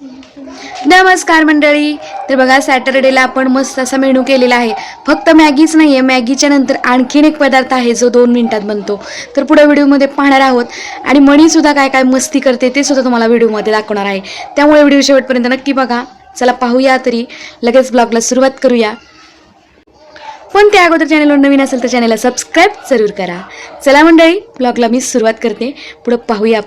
नमस्कार मंडळी. तर बघा सॅटरडेला आपण मस्त असा मेनू केलेला आहे. फक्त मॅगीच नाही आहे मॅगीच्या नंतर आणखीन एक पदार्थ आहे जो दोन मिनिटात बनतो. तर पुढे व्हिडिओमध्ये पाहणार आहोत. आणि मणीसुद्धा काय काय मस्ती करते ते सुद्धा तुम्हाला व्हिडिओमध्ये दाखवणार आहे. त्यामुळे व्हिडिओ शेवटपर्यंत नक्की बघा. चला पाहूया तरी. लगेच ब्लॉगला सुरुवात करूया. पण त्या अगोदर चॅनलवर नवीन असेल तर चॅनलला सबस्क्राईब जरूर करा. चला मंडळी ब्लॉगला मी सुरुवात करते. पुढं पाहूया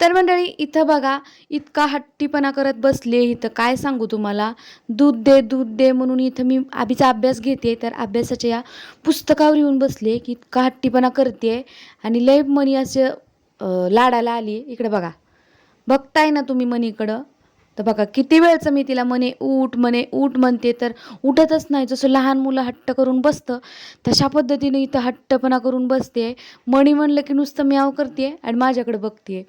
तर मंडळी इथं बघा इतका हट्टीपणा करत बसले. इथं काय सांगू तुम्हाला? दूध दे दूध दे म्हणून इथं मी आबीचा अभ्यास घेते तर अभ्यासाच्या या पुस्तकावर येऊन बसले की इतका हट्टीपणा करते. आणि लय मनी असं लाडायला लाडाला आली. इकडे बघा. बघताय ना तुम्ही मनीकडं? तर बघा किती वेळचं मी तिला म्हणे उठ म्हणे उठ म्हणते. तर उठतच नाही. जसं लहान मुलं हट्ट करून बसतं तशा पद्धतीने इथं हट्टपणा करून बसते. मणी म्हणलं की नुसतं म्याव करते आणि माझ्याकडे बघते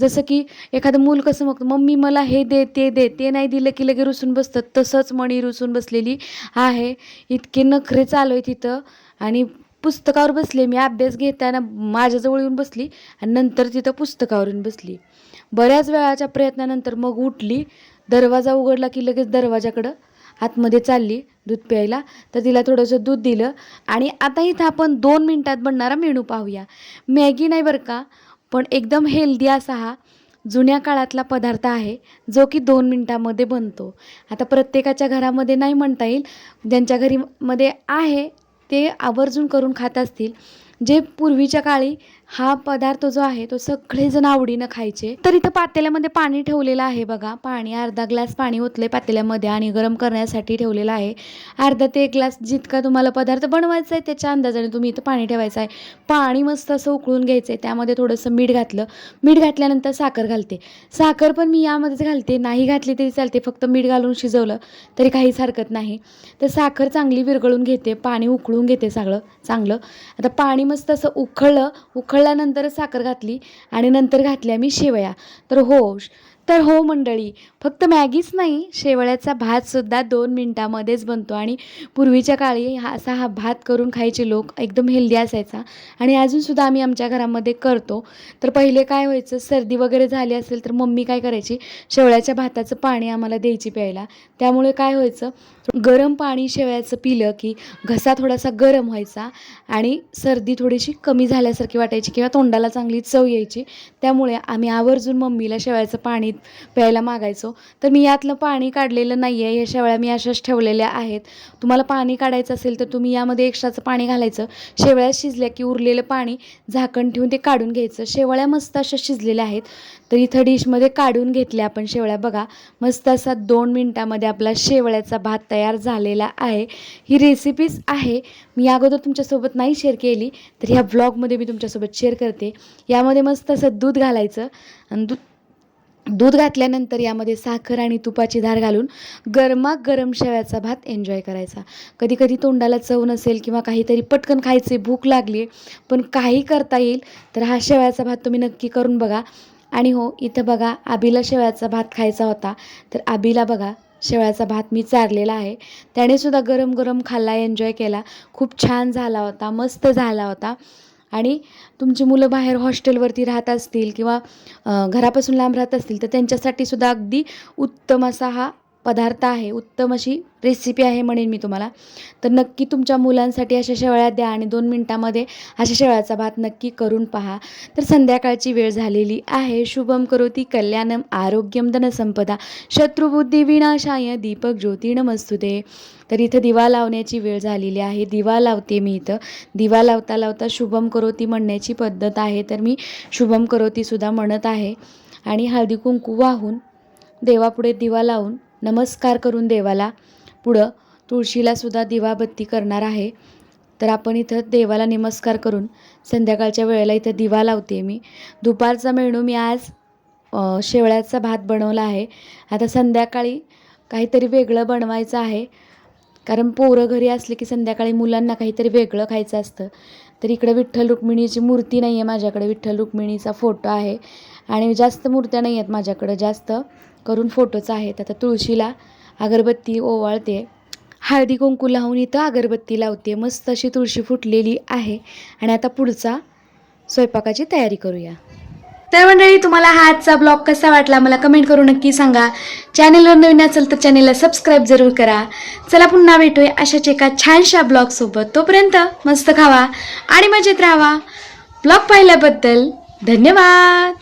जसं की एखादं मूल कसं मग मम्मी मला हे दे ते दे ते नाही दिलं की लगे रुसून बसतं. तसंच मणी रुसून बसलेली आहे. इतके नखरे चालू आहे तिथं आणि पुस्तकावर बसले मी अभ्यास घेताना माझ्याजवळ येऊन बसली आणि नंतर तिथं पुस्तकावर येऊन बसली. बऱ्याच वेळाच्या प्रयत्नानंतर मग उठली दरवाजा उघडला की लगेच दरवाजाकडं आतमध्ये चालली दूध प्यायला. तर तिला थोडंसं दूध दिलं आणि आता इथं आपण दोन मिनटात बनणारा मेनू पाहूया. मॅगी नाही बरं का पण एकदम हेल्दी असा हा जुन्या काळातला पदार्थ आहे जो की दोन मिनटामध्ये बनतो. आता प्रत्येकाच्या घरामध्ये नाही म्हणता येईल ज्यांच्या घरी मध्ये आहे ते आवर्जून करून खात असतील. जे पूर्वीच्या काळी हा पदार्थ जो आहे तो सगळेजण आवडीनं खायचे. तर इथं पातेल्यामध्ये पाणी ठेवलेलं आहे बघा. पाणी अर्धा ग्लास पाणी ओतले पातेल्यामध्ये आणि गरम करण्यासाठी ठेवलेलं आहे. अर्धा ते एक ग्लास जितका तुम्हाला पदार्थ बनवायचा आहे त्याच्या अंदाजाने तुम्ही इथं पाणी ठेवायचं आहे. पाणी मस्त असं उकळून घ्यायचं आहे. त्यामध्ये थोडंसं मीठ घातलं. मीठ घातल्यानंतर साखर घालते. साखर पण मी यामध्येच घालते. नाही घातली तरी चालते. फक्त मीठ घालून शिजवलं तरी काहीच हरकत नाही. तर साखर चांगली विरघळून घेते. पाणी उकळून घेते सगळं चांगलं. आता पाणी मस्त असं उकळलं उकळल्यानंतर साखर घातली आणि नंतर घातल्या मी शेवया. तर हो तर हो मंडळी फक्त मॅगीच नाही शेवळ्याचा भातसुद्धा दोन मिनटामध्येच बनतो. आणि पूर्वीच्या काळी हा असा हा भात करून खायचे लोक एकदम हेल्दी असायचा. आणि अजूनसुद्धा आम्ही आमच्या घरामध्ये करतो. तर पहिले काय व्हायचं सर्दी वगैरे झाली असेल तर मम्मी काय करायची शेवळ्याच्या भाताचं पाणी आम्हाला द्यायची प्यायला. त्यामुळे काय व्हायचं गरम पाणी शेवयाचं पिलं की घसा थोडासा गरम व्हायचा आणि सर्दी थोडीशी कमी झाल्यासारखी वाटायची किंवा तोंडाला चांगली चव यायची. त्यामुळे आम्ही आवर्जून मम्मीला शेवयाचं पाणी प्यायला मागायचो. तर मी यातलं पाणी काढलेलं नाही आहे. ह्या शेवळ्या मी अशाच ठेवलेल्या आहेत. तुम्हाला पाणी काढायचं असेल तर तुम्ही यामध्ये एक्स्ट्राचं पाणी घालायचं. शेवळ्या शिजल्या की उरलेलं पाणी झाकण ठेवून ते काढून घ्यायचं. शेवळ्या मस्त अशा शिजलेल्या आहेत. तर इथं डिशमध्ये काढून घेतल्या आपण शेवळ्या. बघा मस्त असा दोन मिनटामध्ये आपला शेवळ्याचा भात तयार झालेला आहे. ही रेसिपीच आहे. मी अगोदर तुमच्यासोबत नाही शेअर केली तर ह्या व्लॉगमध्ये मी तुमच्यासोबत शेअर करते. यामध्ये मस्त असं दूध घालायचं. आणि दूध दूध घातल्यानंतर यामध्ये साखर आणि तुपाची धार घालून गरमागरम शेवयाचा भात एन्जॉय करायचा. कधी कधी तोंडाला चव नसेल किंवा काहीतरी पटकन खायचे भूक लागली पण काही करता येईल तर हा शेवयाचा भात तुम्ही नक्की करून बघा. आणि हो इथं बघा आबीला शेवयाचा भात खायचा होता. तर आबीला बघा शेवयाचा भात मी चारलेला आहे. त्याने सुद्धा गरम गरम खाल्ला एन्जॉय केला. खूप छान झाला होता मस्त झाला होता. आणि तुमची मुलं बाहेर हॉस्टेलवरती राहत असतील किंवा घरापासून लांब राहत असतील तर त्यांच्यासाठी सुद्धा अगदी उत्तम असा हा पदार्थ आहे उत्तम अशी रेसिपी आहे म्हणेन मी तुम्हाला. तर नक्की तुमच्या मुलांसाठी अशा शेवळ्या द्या आणि दोन मिनटामध्ये अशा शेवळ्याचा भात नक्की करून पहा. तर संध्याकाळची वेळ झालेली आहे. शुभम करोती कल्याणम आरोग्यम धनसंपदा शत्रुबुद्धी विनाशाय दीपक ज्योती नमस्तुते. तर इथं दिवा लावण्याची वेळ झालेली आहे. दिवा लावते मी इथं. दिवा लावता लावता शुभम करोती म्हणण्याची पद्धत आहे. तर मी शुभम करोतीसुद्धा म्हणत आहे. आणि हळदी कुंकू वाहून देवापुढे दिवा लावून नमस्कार करून देवाला. पुढं तुळशीलासुद्धा दिवाबत्ती करणार आहे. तर आपण इथं देवाला नमस्कार करून संध्याकाळच्या वेळेला इथं दिवा लावते मी. दुपारचा मेनू मी आज शेवळ्याचा भात बनवला आहे. आता संध्याकाळी काहीतरी वेगळं बनवायचं आहे. कारण पोरं घरी असले की संध्याकाळी मुलांना काहीतरी वेगळं खायचं असतं. तर इकडे विठ्ठल रुक्मिणीची मूर्ती नाही आहे माझ्याकडे. विठ्ठल रुक्मिणीचा फोटो आहे. आणि जास्त मूर्त्या नाही आहेत माझ्याकडं. जास्त करून फोटोच आहेत. आता तुळशीला अगरबत्ती ओवाळते. हळदी कुंकू लावून इथं अगरबत्ती लावते. मस्त अशी तुळशी फुटलेली आहे. आणि आता पुढचा स्वयंपाकाची तयारी करूया. तर मंडळी तुम्हाला हा आजचा ब्लॉग कसा वाटला मला कमेंट करून नक्की सांगा. चॅनेलवर नवीन असेल तर चॅनेलला सबस्क्राईब जरूर करा. चला पुन्हा भेटूया अशाच एका छानशा ब्लॉगसोबत तोपर्यंत मस्त खावा आणि मजेत राहावा. ब्लॉग पाहिल्याबद्दल धन्यवाद.